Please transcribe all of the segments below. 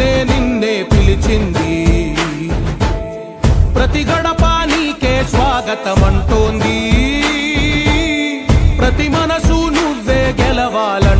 నిన్నే నిన్నే పిలిచింది. ప్రతి గడప నీకే స్వాగతం అంటోంది ప్రతి మనసు నువ్వే గెలవాలంటే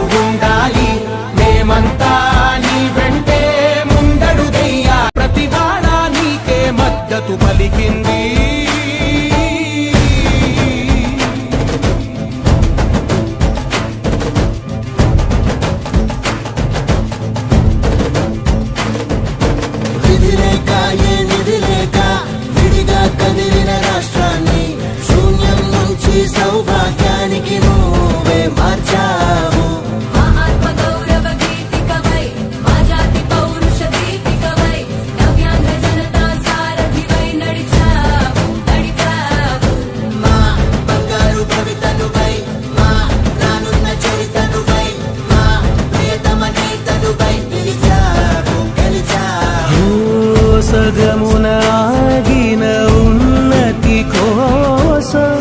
సగమున ఆగిన ఉన్నతి కోసం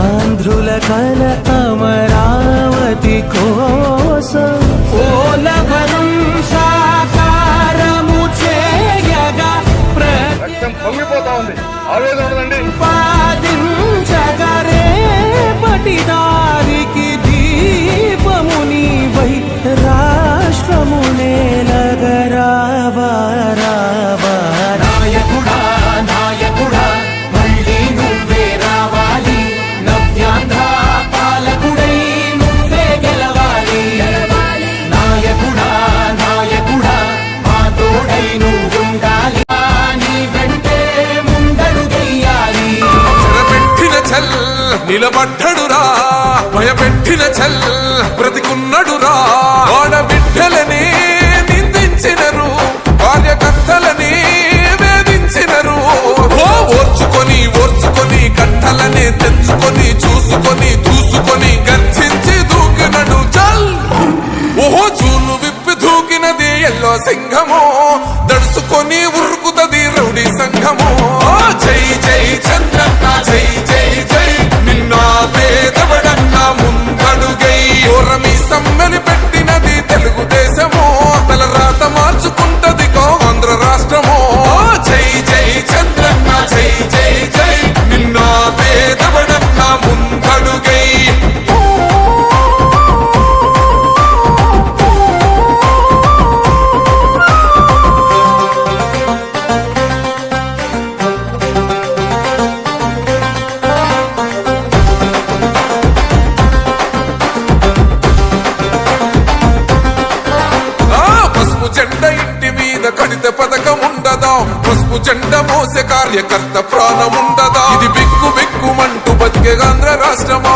ఆంధ్రుల కల అమరావతి కోసం. పోలవరం సాకారము చేయగా రక్తం పొంగిపోతా ఉంది. ఆవేదన ఉండదండి. నిలబడ్డడురా భయపెట్టిన చల్ బ్రతికున్నడురా. ఆడబిడ్డలని నిందించినరు కార్యకర్తలని వేధించినరు. ఓర్చుకొని ఓర్చుకొని కట్టలనే తెచ్చుకొని చూసుకొని దూసుకొని గర్జించి దూకినడు చల్ ఓహో చూలు విప్పి దూకినది ఎల్లో సింహము. పసుపు జెండ మోసే కార్యకర్త ప్రాణం ఉండదా? ఇది బిక్కు బిక్కుమంటూ బతికే ఆంధ్ర రాష్ట్రమా?